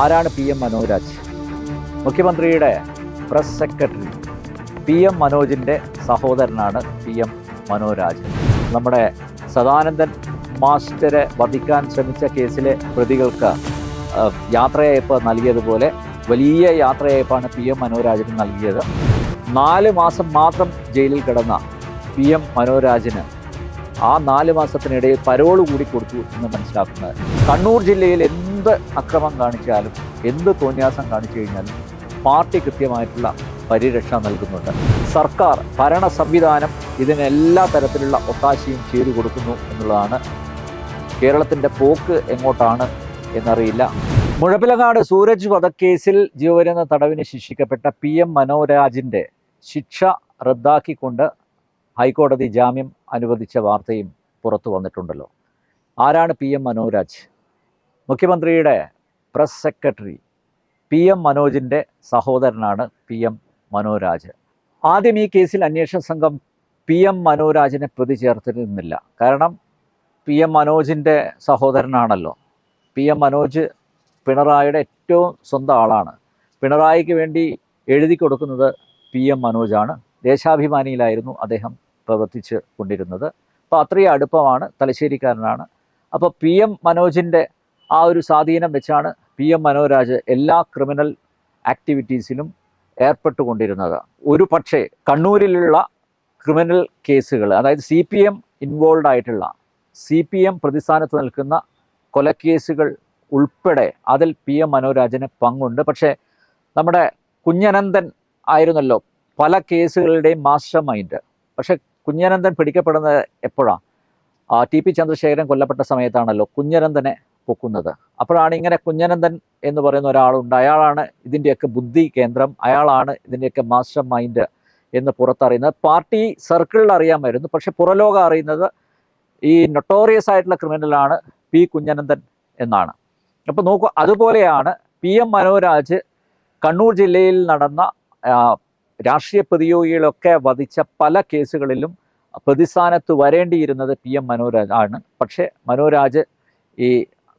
ആരാണ് P M Manoraj മുഖ്യമന്ത്രിയുടെ press secretary. P M മനോജിന്റെ സഹോദരനാണ് പി എം മനോരാജ് നമ്മുടെ സദാനന്ദൻ മാസ്റ്ററെ വധിക്കാൻ ശ്രമിച്ച കേസിലെ പ്രതികൾക്ക് യാത്രയയപ്പ് നൽകിയതുപോലെ വലിയ യാത്രയയപ്പാണ് പി എം മനോരാജിന് നൽകിയത്. നാല് മാസം മാത്രം ജയിലിൽ കിടന്ന പി എം മനോരാജിന് ആ നാല് മാസത്തിനിടയിൽ പരോൾ കൂടി കൊടുത്തു എന്ന് മനസ്സിലാക്കുന്നത്. കണ്ണൂർ ജില്ലയിൽ എന്ത് അക്രമം കാണിച്ചാലും എന്ത് തോന്യാസം കാണിച്ചു കഴിഞ്ഞാലും പാർട്ടി കൃത്യമായിട്ടുള്ള പരിരക്ഷ നൽകുന്നുണ്ട്. സർക്കാർ ഭരണ സംവിധാനം ഇതിന് എല്ലാ തരത്തിലുള്ള ഒത്താശയും ചെയ്തു കൊടുക്കുന്നു എന്നുള്ളതാണ് കേരളത്തിന്റെ പോക്ക് എങ്ങോട്ടാണ് എന്നറിയില്ല. മുഴപ്പിലങ്ങാട് സൂരജ് വധക്കേസിൽ ജീവരുന്ന തടവിന് ശിക്ഷിക്കപ്പെട്ട പി എം മനോരാജിന്റെ ശിക്ഷ റദ്ദാക്കിക്കൊണ്ട് ഹൈക്കോടതി ജാമ്യം അനുവദിച്ച വാർത്തയും പുറത്തു വന്നിട്ടുണ്ടല്ലോ. ആരാണ് പി എം മനോരാജ്? മുഖ്യമന്ത്രിയുടെ പ്രസ് സെക്രട്ടറി പി എം മനോജിന്റെ സഹോദരനാണ് പി എം മനോരാജ്. ആദ്യം ഈ കേസിൽ അന്വേഷണ സംഘം പി എം മനോരാജിനെ പ്രതി ചേർത്തിരുന്നില്ല. കാരണം പി എം മനോജിന്റെ സഹോദരനാണല്ലോ. പി എം മനോജ് പിണറായിയുടെ ഏറ്റവും സ്വന്തം ആളാണ്. പിണറായിക്ക് വേണ്ടി എഴുതി കൊടുക്കുന്നത് പി എം മനോജാണ്. ദേശാഭിമാനിയിലായിരുന്നു അദ്ദേഹം പ്രവർത്തിച്ച് കൊണ്ടിരുന്നത്. അപ്പോൾ അത്രയും അടുപ്പമാണ് തലശ്ശേരിക്കാരനാണ്. അപ്പോൾ പി എം മനോജിന്റെ ആ ഒരു സ്വാധീനം വെച്ചാണ് പി എം മനോരാജ് എല്ലാ ക്രിമിനൽ ആക്ടിവിറ്റീസിലും ഏർപ്പെട്ടുകൊണ്ടിരുന്നത്. ഒരു പക്ഷേ കണ്ണൂരിലുള്ള ക്രിമിനൽ കേസുകൾ അതായത് സി പി എം ഇൻവോൾവ് ആയിട്ടുള്ള സി പി എം പ്രതിസ്ഥാനത്ത് നിൽക്കുന്ന കൊലക്കേസുകൾ ഉൾപ്പെടെ അതിൽ പി എം മനോരാജന് പങ്കുണ്ട്. പക്ഷേ നമ്മുടെ കുഞ്ഞനന്ദൻ ആയിരുന്നല്ലോ പല കേസുകളുടെയും മാസ്റ്റർ മൈൻഡ്. പക്ഷേ കുഞ്ഞനന്ദൻ പിടിക്കപ്പെടുന്നത് എപ്പോഴാണ് ടി പി ചന്ദ്രശേഖരൻ കൊല്ലപ്പെട്ട സമയത്താണല്ലോ കുഞ്ഞനന്ദനെ പൊക്കുന്നത്. അപ്പോഴാണ് ഇങ്ങനെ കുഞ്ഞനന്ദൻ എന്ന് പറയുന്ന ഒരാളുണ്ട്. അയാളാണ് ഇതിന്റെയൊക്കെ ബുദ്ധി കേന്ദ്രം. അയാളാണ് ഇതിന്റെയൊക്കെ മാസ്റ്റർ മൈൻഡ് എന്ന് പുറത്തറിയുന്നത്. പാർട്ടി സർക്കിളിൽ അറിയാമായിരുന്നു. പക്ഷെ പുറലോകം അറിയുന്നത് ഈ നൊട്ടോറിയസ് ആയിട്ടുള്ള ക്രിമിനലാണ് പി കുഞ്ഞനന്ദൻ എന്നാണ്. അപ്പോൾ നോക്കൂ അതുപോലെയാണ് പി എം മനോരാജ് കണ്ണൂർ ജില്ലയിൽ നടന്ന രാഷ്ട്രീയ പ്രതിയോഗികളൊക്കെ വധിച്ച പല കേസുകളിലും പ്രതിസ്ഥാനത്ത് വരേണ്ടിയിരുന്നത് പി എം മനോരാജ് ആണ്. പക്ഷേ മനോരാജ് ഈ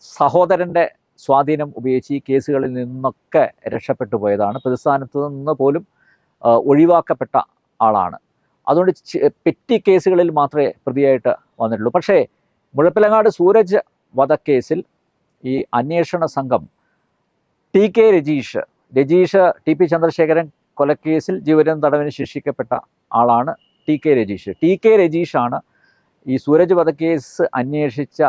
സഹോദരന്റെ സ്വാധീനം ഉപയോഗിച്ച് ഈ കേസുകളിൽ നിന്നൊക്കെ രക്ഷപ്പെട്ടു പോയതാണ്. പ്രതിസ്ഥാനത്ത് നിന്ന് പോലും ഒഴിവാക്കപ്പെട്ട ആളാണ്. അതുകൊണ്ട് പെറ്റി കേസുകളിൽ മാത്രമേ പ്രതിയായിട്ട് വന്നിട്ടുള്ളൂ. പക്ഷേ മുഴപ്പിലങ്ങാട് സൂരജ് വധക്കേസിൽ ഈ അന്വേഷണ സംഘം T K Rajeesh Rajeesh T P Chandrasekharan കൊലക്കേസിൽ ജീവനം തടവിന് ശിക്ഷിക്കപ്പെട്ട ആളാണ് T K Rajeesh. T K രജീഷാണ് ഈ സൂരജ് വധക്കേസ് അന്വേഷിച്ച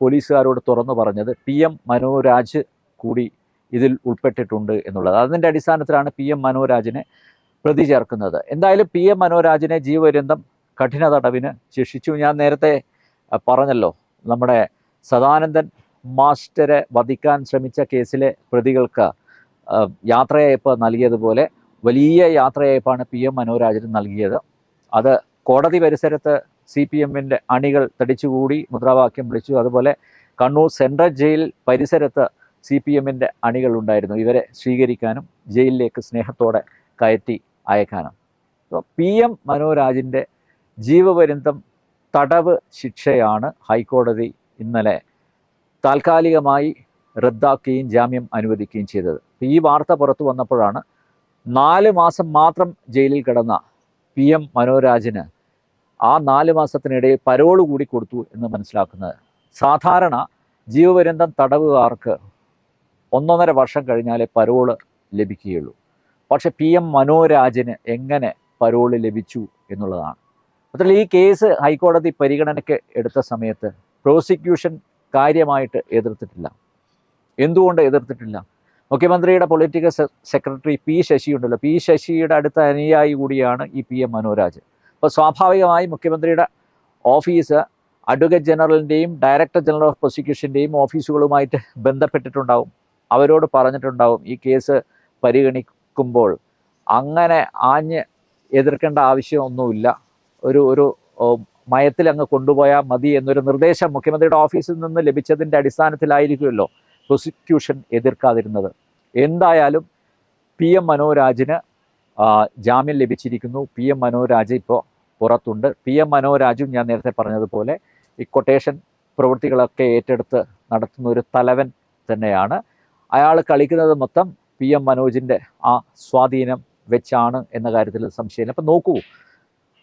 പോലീസുകാരോട് തുറന്നു പറഞ്ഞത് പി എം മനോരാജ് കൂടി ഇതിൽ ഉൾപ്പെട്ടിട്ടുണ്ട് എന്നുള്ളത്. അതിന്റെ അടിസ്ഥാനത്തിലാണ് പി എം മനോരാജിനെ പ്രതി ചേർക്കുന്നത്. എന്തായാലും പി എം മനോരാജിനെ ജീവപര്യന്തം കഠിന തടവിന് ശിക്ഷിച്ചു. ഞാൻ നേരത്തെ പറഞ്ഞല്ലോ നമ്മുടെ സദാനന്ദൻ മാസ്റ്ററെ വധിക്കാൻ ശ്രമിച്ച കേസിലെ പ്രതികൾക്ക് ആ, യാത്രയയപ്പ് നൽകിയതുപോലെ വലിയ യാത്രയയപ്പാണ് പി എം മനോരാജന് നൽകിയത്. അത് കോടതി പരിസരത്ത് സി പി എമ്മിന്റെ അണികൾ തടിച്ചുകൂടി മുദ്രാവാക്യം വിളിച്ചു. അതുപോലെ കണ്ണൂർ സെൻട്രൽ ജയിൽ പരിസരത്ത് സി പി എമ്മിന്റെ അണികൾ ഉണ്ടായിരുന്നു. ഇവരെ സ്വീകരിക്കാനും ജയിലിലേക്ക് സ്നേഹത്തോടെ കയറ്റി അയക്കാനും. പി എം മനോരാജിന്റെ ജീവപര്യന്തം തടവ് ശിക്ഷയാണ് ഹൈക്കോടതി ഇന്നലെ താൽക്കാലികമായി റദ്ദാക്കുകയും ജാമ്യം അനുവദിക്കുകയും ചെയ്തത്. ഈ വാർത്ത പുറത്തു വന്നപ്പോഴാണ് നാല് മാസം മാത്രം ജയിലിൽ കിടന്ന പി എം മനോരാജിന് ആ നാല് മാസത്തിനിടയിൽ പരോൾ കൂടി കൊടുത്തു എന്ന് മനസ്സിലാക്കുന്നത്. സാധാരണ ജീവപര്യന്തം തടവുകാർക്ക് ഒന്നൊന്നര വർഷം കഴിഞ്ഞാലേ പരോൾ ലഭിക്കുകയുള്ളൂ. പക്ഷെ പി എം മനോരാജിന് എങ്ങനെ പരോൾ ലഭിച്ചു എന്നുള്ളതാണ്. മാത്രമല്ല ഈ കേസ് ഹൈക്കോടതി പരിഗണനയ്ക്ക് എടുത്ത സമയത്ത് പ്രോസിക്യൂഷൻ കാര്യമായിട്ട് എതിർത്തിട്ടില്ല. എന്തുകൊണ്ട് എതിർത്തിട്ടില്ല? മുഖ്യമന്ത്രിയുടെ പൊളിറ്റിക്കൽ സെക്രട്ടറി പി ശശി ഉണ്ടല്ലോ പി ശശിയുടെ അടുത്ത അനുയായി കൂടിയാണ് ഈ പി എം മനോരാജ് അപ്പോൾ സ്വാഭാവികമായി മുഖ്യമന്ത്രിയുടെ ഓഫീസ് അഡ്വക്കേറ്റ് ജനറലിന്റെയും ഡയറക്ടർ ജനറൽ ഓഫ് പ്രോസിക്യൂഷന്റെയും ഓഫീസുകളുമായിട്ട് ബന്ധപ്പെട്ടിട്ടുണ്ടാവും. അവരോട് പറഞ്ഞിട്ടുണ്ടാവും ഈ കേസ് പരിഗണിക്കുമ്പോൾ. അങ്ങനെ ആഞ്ഞ് എതിർക്കേണ്ട ആവശ്യമൊന്നുമില്ല. ഒരു ഒരു മയത്തിൽ അങ്ങ് കൊണ്ടുപോയാൽ മതി എന്നൊരു നിർദ്ദേശം മുഖ്യമന്ത്രിയുടെ ഓഫീസിൽ നിന്ന് ലഭിച്ചതിന്റെ അടിസ്ഥാനത്തിലായിരിക്കുമല്ലോ പ്രോസിക്യൂഷൻ എതിർക്കാതിരുന്നത്. എന്തായാലും പി എം മനോരാജിന് ജാമ്യം ലഭിച്ചിരിക്കുന്നു. പി എം മനോരാജ് ഇപ്പോൾ പുറത്തുണ്ട്. പി എം മനോരാജും ഞാൻ നേരത്തെ പറഞ്ഞതുപോലെ ഈ കൊട്ടേഷൻ പ്രവൃത്തികളൊക്കെ ഏറ്റെടുത്ത് നടത്തുന്ന ഒരു തലവൻ തന്നെയാണ്. അയാൾ കളിക്കുന്നത് മൊത്തം പി എം മനോജിന്റെ ആ സ്വാധീനം വെച്ചാണ് എന്ന കാര്യത്തിൽ സംശയമില്ല. അപ്പം നോക്കൂ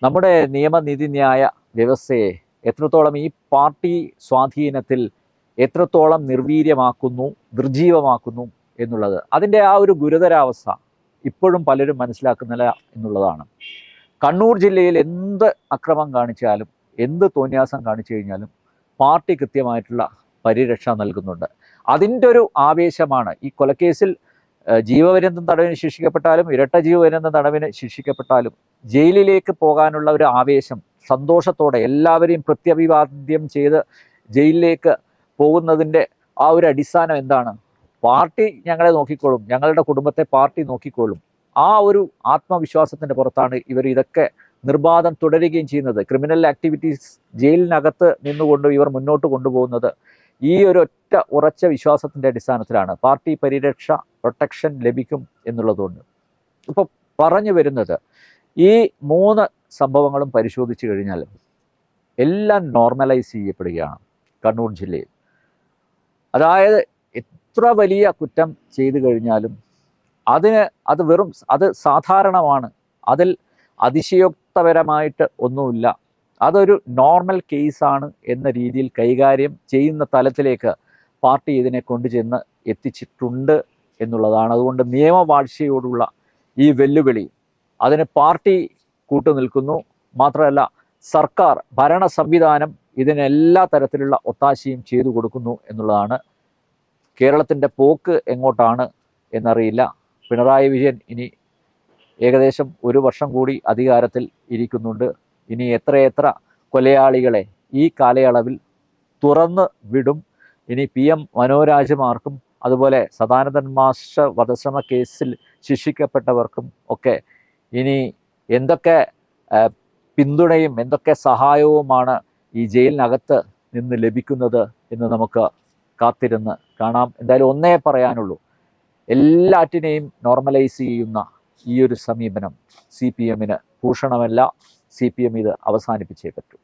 നമ്മുടെ നിയമനീതിന്യായ വ്യവസ്ഥയെ എത്രത്തോളം ഈ പാർട്ടി സ്വാധീനത്തിൽ എത്രത്തോളം നിർവീര്യമാക്കുന്നു നിർജീവമാക്കുന്നു എന്നുള്ളത്. അതിന്റെ ആ ഒരു ഗുരുതരാവസ്ഥ ഇപ്പോഴും പലരും മനസ്സിലാക്കുന്നില്ല എന്നുള്ളതാണ്. കണ്ണൂർ ജില്ലയിൽ എന്ത് അക്രമം കാണിച്ചാലും എന്ത് തോന്യാസം കാണിച്ചു കഴിഞ്ഞാലും പാർട്ടി കൃത്യമായിട്ടുള്ള പരിരക്ഷ നൽകുന്നുണ്ട്. അതിന്റെ ഒരു ആവേശമാണ് ഈ കൊലക്കേസിൽ ജീവപര്യന്തം തടവിന് ശിക്ഷിക്കപ്പെട്ടാലും ഇരട്ട ജീവപര്യന്തം തടവിന് ശിക്ഷിക്കപ്പെട്ടാലും ജയിലിലേക്ക് പോകാനുള്ള ഒരു ആവേശം സന്തോഷത്തോടെ എല്ലാവരെയും പ്രത്യഭിവാദ്യം ചെയ്ത് ജയിലിലേക്ക് പോകുന്നതിന്റെ ആ ഒരു അടിസ്ഥാനം എന്താണ്? പാർട്ടി ഞങ്ങളെ നോക്കിക്കോളും ഞങ്ങളുടെ കുടുംബത്തെ പാർട്ടി നോക്കിക്കോളും. ആ ഒരു ആത്മവിശ്വാസത്തിന്റെ പുറത്താണ് ഇവർ ഇതൊക്കെ നിർബാധം തുടരുകയും ചെയ്യുന്നത്. ക്രിമിനൽ ആക്ടിവിറ്റീസ് ജയിലിനകത്ത് നിന്നുകൊണ്ട് ഇവർ മുന്നോട്ട് കൊണ്ടുപോകുന്നത് ഈ ഒരു ഒറ്റ ഉറച്ച വിശ്വാസത്തിന്റെ അടിസ്ഥാനത്തിലാണ്. പാർട്ടി പരിരക്ഷ പ്രൊട്ടക്ഷൻ ലഭിക്കും എന്നുള്ളതുകൊണ്ട്. ഇപ്പോൾ പറഞ്ഞു വരുന്നത് ഈ മൂന്ന് സംഭവങ്ങളും പരിശോധിച്ചു കഴിഞ്ഞാൽ എല്ലാം നോർമലൈസ് ചെയ്യപ്പെടുകയാണ് കണ്ണൂർ ജില്ലയിൽ. അതായത് എത്ര വലിയ കുറ്റം ചെയ്തു കഴിഞ്ഞാലും അതിന് അത് വെറും അത് സാധാരണമാണ്. അതിൽ അതിശയോക്തപരമായിട്ട് ഒന്നുമില്ല. അതൊരു നോർമൽ കേസാണ് എന്ന രീതിയിൽ കൈകാര്യം ചെയ്യുന്ന തലത്തിലേക്ക് പാർട്ടി ഇതിനെ കൊണ്ടുചെന്ന് എത്തിച്ചിട്ടുണ്ട് എന്നുള്ളതാണ്. അതുകൊണ്ട് നിയമവാഴ്ചയോടുള്ള ഈ വെല്ലുവിളി അതിന് പാർട്ടി കൂട്ടുനിൽക്കുന്നു. മാത്രമല്ല സർക്കാർ ഭരണ സംവിധാനം ഇതിനെല്ലാ തരത്തിലുള്ള ഒത്താശയും ചെയ്തു കൊടുക്കുന്നു എന്നുള്ളതാണ്. കേരളത്തിന്റെ പോക്ക് എങ്ങോട്ടാണ് എന്നറിയില്ല. പിണറായി വിജയൻ ഇനി ഏകദേശം ഒരു വർഷം കൂടി അധികാരത്തിൽ ഇരിക്കുന്നുണ്ട്. ഇനി എത്രയെത്ര കൊലയാളികളെ ഈ കാലയളവിൽ തുറന്ന് വിടും. ഇനി പി എം മനോരാജമാർക്കും അതുപോലെ സദാനന്ദൻ മാസ്റ്റർ വധശ്രമ കേസിൽ ശിക്ഷിക്കപ്പെട്ടവർക്കും ഒക്കെ ഇനി എന്തൊക്കെ പിന്തുണയും എന്തൊക്കെ സഹായവുമാണ് ഈ ജയിലിനകത്ത് നിന്ന് ലഭിക്കുന്നത് എന്ന് നമുക്ക് കാത്തിരുന്ന് കാണാം. എന്തായാലും ഒന്നേ പറയാനുള്ളൂ. എല്ലാറ്റിനെയും നോർമലൈസ് ചെയ്യുന്ന ഈ ഒരു സമീപനം സി പി എമ്മിന് ഭൂഷണമല്ല. സി പി എം ഇത് അവസാനിപ്പിച്ചേ പറ്റൂ.